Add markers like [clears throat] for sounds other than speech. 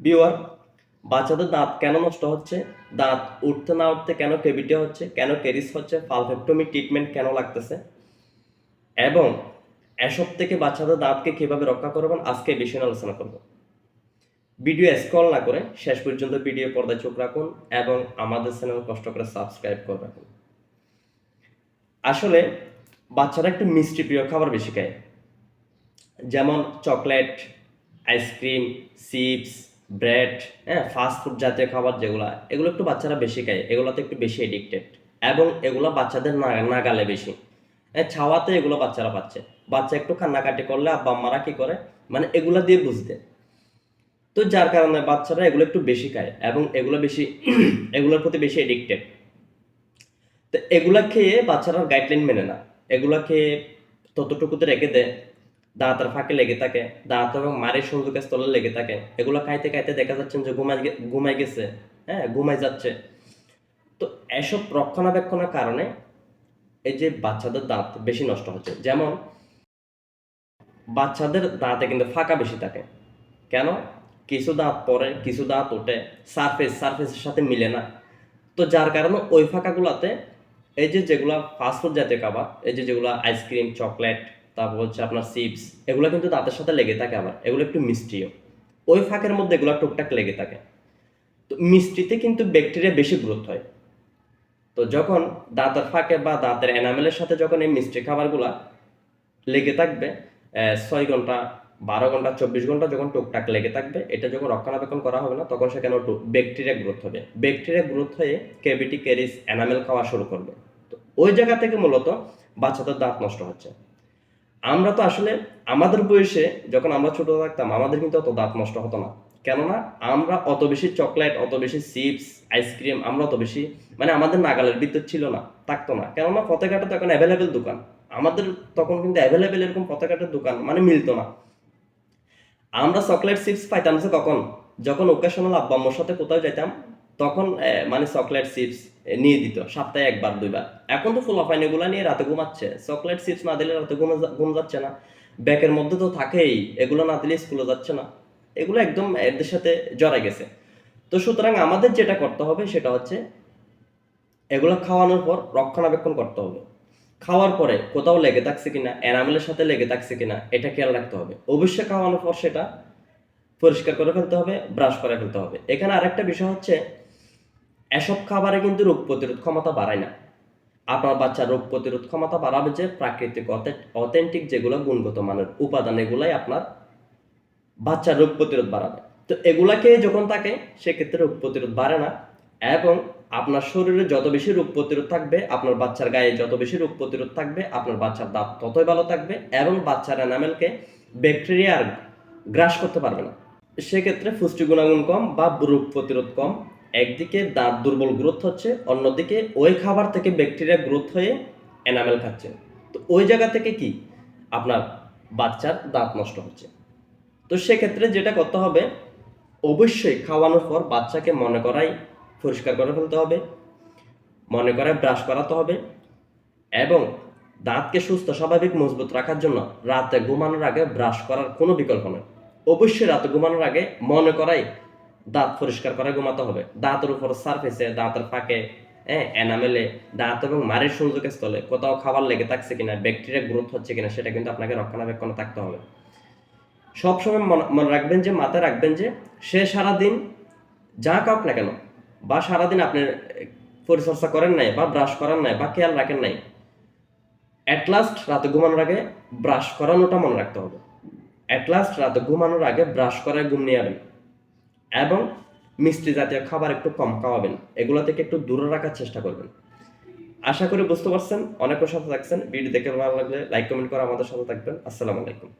Beware বাচ্চাদের দাঁত কেন নষ্ট হচ্ছে? দাঁত উঠতে না উঠতে কেন কেভিটি হচ্ছে? কেন কেরিস হচ্ছে? পালভেক্টমি ট্রিটমেন্ট কেন লাগতেছে? এবং এসব থেকে বাচ্চাদের দাঁতকে কীভাবে রক্ষা করবেন? আজকে বিষয়ে নিয়ে আলোচনা করব। ভিডিও স্ক্রল না করে শেষ পর্যন্ত ভিডিও পর্দায় চোখ রাখুন এবং আমাদের চ্যানেল কষ্ট করে সাবস্ক্রাইব করে রাখুন। আসলে বাচ্চারা একটু মিষ্টি প্রিয় খাবার বেশি খায়। যেমন chocolate, ice cream, chips bread হ্যাঁ। ফাস্ট ফুড জাতীয় খাবার যেগুলো এগুলো একটু বাচ্চারা বেশি খায় এগুলোতে একটু বেশি এডিক্টেড এবং এগুলো বাচ্চাদের না- নাগালে বেশি। হ্যাঁ ছাওয়াতে এগুলো বাচ্চারা পাচ্ছে। বাচ্চা একটু কান্নাকাটি করলে আব্বা আম্মারা কি করে? মানে এগুলা দিয়ে বুঝতে। তো যার কারণে বাচ্চারা এগুলো একটু বেশি খায় এবং এগুলো বেশি [clears throat] এগুলোর প্রতি বেশি এডিক্টেড তো এগুলা খেয়ে বাচ্চারা গাইডলাইন মেনে না। এগুলা খেয়ে ততটুকুতে রেখে দেয়। দাঁতের ফাঁকে লেগে থাকে, দাঁত এবং মারের সংযোগের স্থলে লেগে থাকে। এগুলো খাইতে খাইতে দেখা যাচ্ছে যে ঘুমাই ঘুমাই গেছে হ্যাঁ ঘুমাই যাচ্ছে। তো এসব রক্ষণাবেক্ষণের কারণে এই যে বাচ্চাদের দাঁত বেশি নষ্ট হচ্ছে। যেমন, বাচ্চাদের দাঁতে কিন্তু ফাঁকা বেশি থাকে। কেন? কিছু দাঁত পরে কিছু দাঁত ওঠে সারফেস সারফেসের সাথে মিলে না। তো যার কারণে ওই ফাঁকাগুলোতে এই যে যেগুলা ফাস্টফুড জাতীয় খাবার, এই যে যেগুলো আইসক্রিম চকলেট তারপর হচ্ছে আপনার চিপস, এগুলো কিন্তু দাঁতের সাথে লেগে থাকে আবার। এগুলো একটু মিষ্টিও। ওই ফাঁকের মধ্যে এগুলো টুকটাক লেগে থাকে। তো মিষ্টিতে কিন্তু ব্যাকটেরিয়া বেশি গ্রোথ হয়। তো যখন দাঁতের ফাঁকে বা দাঁতের এনামেলের সাথে যখন এই মিষ্টি খাবারগুলা লেগে থাকবে ছয় ঘণ্টা, বারো ঘণ্টা, চব্বিশ ঘণ্টা যখন টুকটাক লেগে থাকবে, এটা যখন রক্ষণাবেক্ষণ করা হবে না, তখন সেখানে ব্যাকটেরিয়া গ্রোথ হবে। ব্যাকটেরিয়া গ্রোথ হয়ে কেভিটি ক্যারিস এনামেল খাওয়া শুরু করবে। তো ওই জায়গা থেকে মূলত বাচ্চাদের দাঁত নষ্ট হচ্ছে। আমরা তো আসলে আমাদের বয়সে যখন আমরা ছোট থাকতাম, আমাদের কিন্তু অত দাঁত নষ্ট হতো না। কেননা আমরা অত বেশি চকলেট, অত বেশি চিপস, আইসক্রিম, আমরা অত বেশি মানে আমাদের নাগালের বিদ্যুৎ ছিল না, থাকতো না। কেননা পথেঘাটে তো এখন অ্যাভেলেবেল দোকান। আমাদের তখন কিন্তু অ্যাভেলেবেল এরকম পথেঘাটের দোকান মানে মিলতো না। আমরা চকলেট, চিপস পাইতাম যে কখন? যখন ওকেশনাল আব্বা আম্মুর সাথে কোথাও যাইতাম, তখন মানে চকলেট, চিপস নিয়ে দিত, সপ্তাহে একবার, দুইবার। এখন তো ফুলাফাইন এগুলা নিয়ে রাতে ঘুমাচ্ছে। চকলেট চিপস না দিলে রাতে ঘুমে যাচ্ছে না। ব্যাগের মধ্যে তো থাকেই, এগুলো না দিলে স্কুলে যাচ্ছে না। এগুলো একদম এদের সাথে জড়াই গেছে। তো সুতরাং আমাদের যেটা করতে হবে সেটা হচ্ছে, এগুলো খাওয়ানোর পর রক্ষণাবেক্ষণ করতে হবে। খাওয়ার পরে কোথাও লেগে থাকছে কিনা, এনামেলের সাথে লেগে থাকছে কিনা, এটা খেয়াল রাখতে হবে। অবশ্যই খাওয়ানোর পর সেটা পরিষ্কার করে ফেলতে হবে, ব্রাশ করে ফেলতে হবে। এখানে আরেকটা বিষয় হচ্ছে এসব খাবারে কিন্তু রোগ প্রতিরোধ ক্ষমতা বাড়ায় না। আপনার বাচ্চার রোগ প্রতিরোধ ক্ষমতা বাড়াবে যে প্রাকৃতিক অথেন্টিক যেগুলো গুণগত মানের উপাদান এগুলাই আপনার বাচ্চার রোগ প্রতিরোধ বাড়াবে। তো এগুলাকে যখন থাকে, সেক্ষেত্রে রোগ প্রতিরোধ বাড়ে না এবং আপনার শরীরে যত বেশি রোগ প্রতিরোধ থাকবে, আপনার বাচ্চার গায়ে যত বেশি রোগ প্রতিরোধ থাকবে, আপনার বাচ্চার দাঁত ততই ভালো থাকবে এবং বাচ্চার এনামেলকে ব্যাকটেরিয়া আর গ্রাস করতে পারবে না। সেক্ষেত্রে পুষ্টি গুণাগুণ কম বা রোগ প্রতিরোধ কম একদিকে দাঁত দুর্বল গ্রোথ হচ্ছে, অন্যদিকে ওই খাবার থেকে ব্যাকটেরিয়া গ্রোথ হয়ে এনামেল খাচ্ছে। তো ওই জায়গা থেকে কি? আপনার বাচ্চার দাঁত নষ্ট হচ্ছে। তো সেক্ষেত্রে যেটা করতে হবে, অবশ্যই খাওয়ানোর পর বাচ্চাকে মনে করাই, পরিষ্কার করে ফেলতে হবে, মনে করায় ব্রাশ করাতে হবে এবং দাঁতকে সুস্থ, স্বাভাবিক, মজবুত রাখার জন্য রাতে ঘুমানোর আগে ব্রাশ করার কোনো বিকল্প নেই। অবশ্যই রাতে ঘুমানোর আগে মনে করাই দাঁত পরিষ্কার করে ঘুমাতে হবে। দাঁতের উপর সারফেসে দাঁতের ফাঁকে হ্যাঁ এনামেলে, দাঁত এবং মারের সংযোগের স্থলে কোথাও খাবার লেগে থাকছে কিনা ব্যাকটেরিয়া গ্রোথ হচ্ছে কিনা, সেটা কিন্তু আপনাকে রক্ষণাবেক্ষণে থাকতে হবে। সবসময় মনে রাখবেন যে, মাথায় রাখবেন যে, সে সারাদিন যা খাওক না কেন, বা সারাদিন আপনি পরিচর্যা করেন নাই, বা ব্রাশ করেন নাই, বা খেয়াল রাখেন নাই অ্যাট লাস্ট রাতে ঘুমানোর আগে ব্রাশ করানোটা মনে রাখতে হবে। অ্যাট লাস্ট রাতে ঘুমানোর আগে ব্রাশ করে ঘুম নিয়ে যাবেন এবং মিষ্টি জাতীয় খাবার একটু কম খাওয়াবেন। এগুলো থেকে একটু দূরে রাখার চেষ্টা করবেন। আশা করি বুঝতে পারছেন অনেকের সাথে থাকছেন। ভিডিও দেখে ভালো লাগলে লাইক কমেন্ট করে আমাদের সাথে থাকবেন। আসসালামু আলাইকুম।